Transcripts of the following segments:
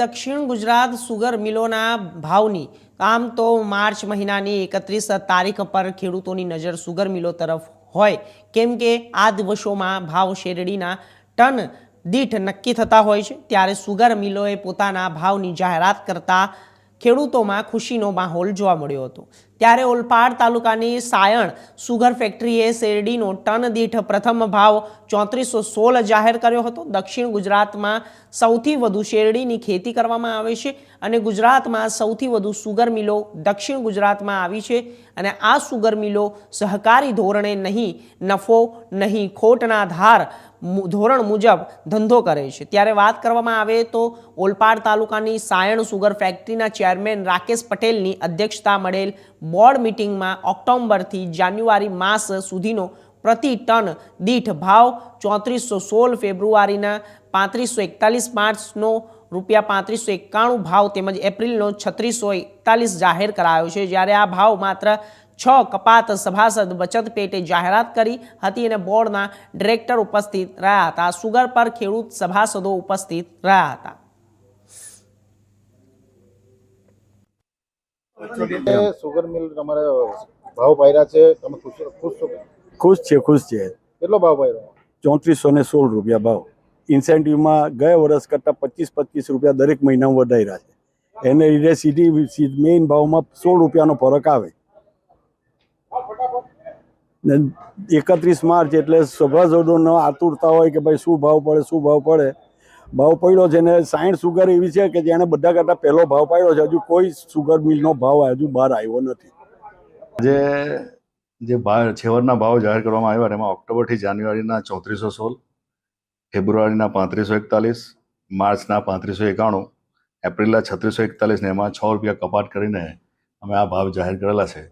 દક્ષિણ ગુજરાત સુગર મિલોના ભાવની આમ તો માર્ચ મહિનાની એકત્રીસ તારીખ પર ખેડૂતોની નજર સુગર મિલો તરફ હોય. કેમ કે આ દિવસોમાં ભાવ શેરડીના ટન દીઠ નક્કી થતા હોય છે. ત્યારે સુગર મિલોએ પોતાના ભાવની જાહેરાત કરતા ખેડૂતોમાં ખુશીનો માહોલ જોવા મળ્યો હતો. ત્યારે ઓલપાડ તાલુકાની સાયણ સુગર ફેક્ટરીએ શેરડીનો ટન દીઠ પ્રથમ ભાવ ચોત્રીસો સોળ જાહેર કર્યો હતો. દક્ષિણ ગુજરાતમાં સૌથી વધુ શેરડીની ખેતી કરવામાં આવે છે અને ગુજરાતમાં સૌથી વધુ સુગર મિલો દક્ષિણ ગુજરાતમાં આવી છે અને આ સુગર મિલો સહકારી ધોરણે નહીં, નફો નહીં, ખોટના ધાર ધોરણ મુજબ ધંધો કરે છે. ત્યારે વાત કરવામાં આવે તો ઓલપાડ તાલુકાની સાયણ સુગર ફેક્ટરીના ચેરમેન રાકેશ પટેલની અધ્યક્ષતા મળેલ બોર્ડ મિટિંગમાં ઓક્ટોબરથી જાન્યુઆરી માસ સુધીનો પ્રતિ ટન દીઠ ભાવ ચોત્રીસો સોળ ફેબ્રુઆરીના પાંત્રીસો એકતાલીસ માર્ચનો રૂપિયા પાંત્રીસો એકાણું ભાવ તેમજ એપ્રિલનો છત્રીસો એકતાલીસ જાહેર કરાયો છે. જ્યારે આ ભાવ માત્ર છ કપાત સભાસદ બચત પેટે જાહેરાત કરી હતી અને બોર્ડના ડિરેક્ટર ઉપસ્થિત રહ્યા હતા. સુગર પર ખેડૂત સભાસદો ઉપસ્થિત રહ્યા હતા. સુગર મિલ તમારે ભાવ પાયરા છે તમે ખુશ ખુશ છો? ખુશ છે ખુશ છે. કેટલો ભાવ પાયરો? ચોત્રીસો ને સોળ રૂપિયા ભાવ. ઇન્સેન્ટિવમાં ગયા વર્ષ કરતાં પચીસ પચીસ રૂપિયા દરેક મહિનામાં વધાર્યા છે. એને લીધે સીધી મેઇન ભાવમાં સોળ રૂપિયાનો ફરક આવે. ને એકત્રીસ માર્ચ એટલે સભાસદોનો આતુરતા હોય કે ભાઈ શું ભાવ પડે શું ભાવ પડે ભાવ પડ્યો છે ને સાઈઠ સુગર એવી છે કે જેણે બધા કરતાં પહેલો ભાવ પાડ્યો છે. હજુ કોઈ સુગર મિલનો ભાવ હજુ બહાર આવ્યો નથી. આજે જે ભાવ છેવટના ભાવ જાહેર કરવામાં આવ્યા એમાં ઓક્ટોબરથી જાન્યુઆરીના ચોત્રીસો સોળ, ફેબ્રુઆરીના પાંત્રીસો એકતાલીસ, માર્ચના પાંત્રીસો એકાણું, એપ્રિલના છત્રીસો એકતાલીસ ને એમાં છ રૂપિયા કપાટ કરીને અમે આ ભાવ જાહેર કરેલા છે.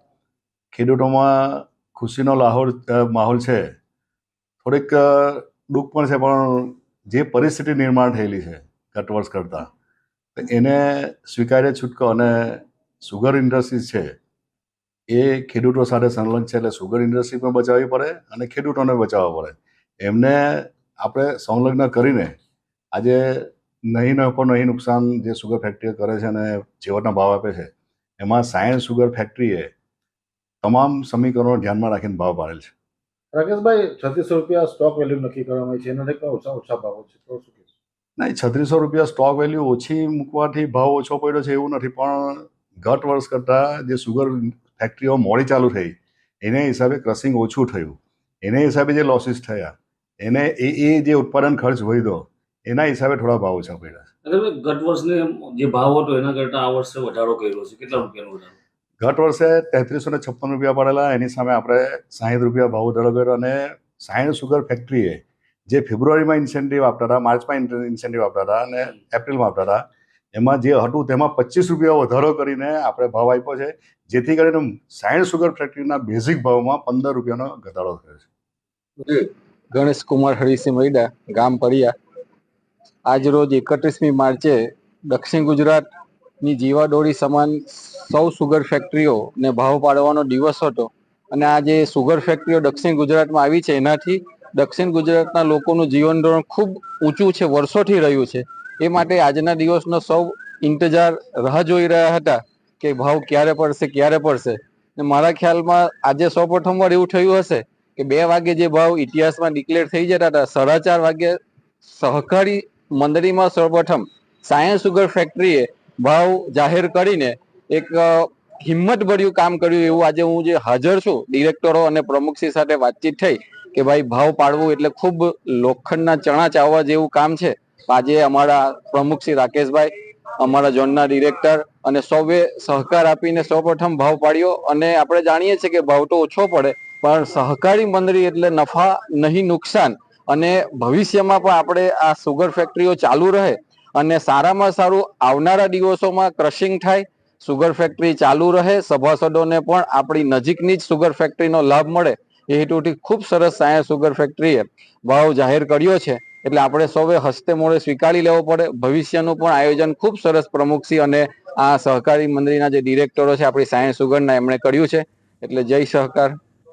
ખેડૂતોમાં ખુશીનો લાહોર માહોલ છે. થોડીક દુઃખ પણ છે, પણ જે પરિસ્થિતિ નિર્માણ થયેલી છે ગત વર્ષ કરતાં એને સ્વીકાર્ય છૂટકો અને સુગર ઇન્ડસ્ટ્રીઝ છે, એ ખેડૂતો સાથે સંલગ્ન છે એટલે સુગર ઇન્ડસ્ટ્રી પણ બચાવવી પડે અને ખેડૂતોને બચાવવા પડે. એમને આપણે સંલગ્ન કરીને આજે નહીં નફો નહીં નુકસાન જે સુગર ફેક્ટરીઓ કરે છે અને જીવનના ભાવ આપે છે, એમાં સાયન્સ સુગર ફેક્ટરીએ તમામ સમીકરણો ધ્યાનમાં રાખીને ભાવ પાડેલ છે. રાકેશભાઈ છત્રીસો રૂપિયા સ્ટોક વેલ્યુ નક્કી કરવામાં આવી છે. એના ટેકમાં ઓછા ઓછા ભાવો છે. તો શું કહેશો? નહીં છત્રીસો રૂપિયા સ્ટોક વેલ્યુ ઓછી મૂકવાથી ભાવ ઓછો પડ્યો છે એવું નથી. પણ ગત વર્ષ કરતાં જે સુગર ફેક્ટરીઓ મોડી ચાલુ થઈ એને હિસાબે ક્રસિંગ ઓછું થયું. એને હિસાબે જે લોસીસ થયા એને એ એ જે ઉત્પાદન ખર્ચ વધ્યો એના હિસાબે થોડા ભાવ ઓછા પડ્યા ગત વર્ષને જે ભાવ હતો એના કરતાં આ વર્ષે વધારો કર્યો છે. કેટલા રૂપિયાનો વધારો? ગત વર્ષે તેત્રીસો ને છપ્પન રૂપિયા પડેલા, એની સામે આપણે સાહીઠ રૂપિયા ભાવ વધારો કર્યો અને સાયણ સુગર ફેક્ટરીએ જે ફેબ્રુઆરીમાં ઇન્સેન્ટિવ આપતા હતા, માર્ચમાં ઇન્સેન્ટિવ આપતા હતા અને એપ્રિલમાં આપતા હતા, એમાં જે હતું તેમાં પચીસ રૂપિયા વધારો કરીને આપણે ભાવ આપ્યો છે, જેથી કરીને સાયન્સ સુગર ફેક્ટરીના બેઝિક ભાવમાં પંદર રૂપિયાનો ઘટાડો થયો છે. ગણેશ કુમાર હરિસિંહ મૈડા, ગામ પરિયા. આજ રોજ એકત્રીસમી માર્ચે દક્ષિણ ગુજરાતની જીવાદોરી સમાન સૌ સુગર ફેક્ટરીઓને ભાવ પાડવાનો દિવસ હતો. અને આ જે સુગર ફેક્ટરીઓ દક્ષિણ ગુજરાતમાં આવી છે, એનાથી દક્ષિણ ગુજરાતના લોકોનું જીવન ધોરણ ખૂબ ઊંચું છે, વર્ષોથી રહ્યું છે. એ માટે આજના દિવસનો સૌ ઇંતજાર રાહ જોઈ રહ્યા હતા કે ભાવ ક્યારે પડશે ક્યારે પડશે. ને મારા ખ્યાલમાં આજે સૌ પ્રથમવાર એવું થયું હશે કે બે વાગે જે ભાવ ઇતિહાસમાં ડિક્લેર થઈ જતા હતા, સાડા ચાર વાગે સહકારી મંડળીમાં સૌપ્રથમ સાયન્સ સુગર ફેક્ટરીએ ભાવ જાહેર કરીને એક હિંમતભર્યું કામ કર્યું એવું આજે હું જે હાજર છું, ડિરેક્ટરો અને પ્રમુખશ્રી સાથે વાતચીત થઈ કે ભાઈ ભાવ પાડવું એટલે ખૂબ લોખંડના ચણા ચાવવા જેવું કામ છે. આજે અમારા પ્રમુખ શ્રી રાકેશભાઈ, અમારા ઝોનના ડિરેક્ટર અને સૌએ સહકાર આપીને સૌપ્રથમ ભાવ પાડ્યો અને આપણે જાણીએ છીએ કે ભાવ તો ઓછો પડે, પણ સહકારી મંડળી એટલે નફા નહીં નુકસાન અને ભવિષ્યમાં પણ આપણે આ સુગર ફેક્ટરીઓ ચાલુ રહે અને સારામાં સારું આવનારા દિવસોમાં ક્રશિંગ થાય સુગર ફેક્ટરી ચાલુ રહે, સભાસદોને પણ આપણી નજીકની જ સુગર ફેક્ટરીનો લાભ મળે, એ હેતુથી ખૂબ સરસ સાયન્સ સુગર ફેક્ટરીએ ભાવ જાહેર કર્યો છે. એટલે આપણે સૌએ હસ્તે મોડે સ્વીકારી લેવો પડે. ભવિષ્યનું પણ આયોજન ખૂબ સરસ પ્રમુખશ્રી અને આ સહકારી મંડળીના જે ડિરેક્ટરો છે, આપણી સાયન્સ સુગરના એમણે કર્યું છે. એટલે જય સહકાર.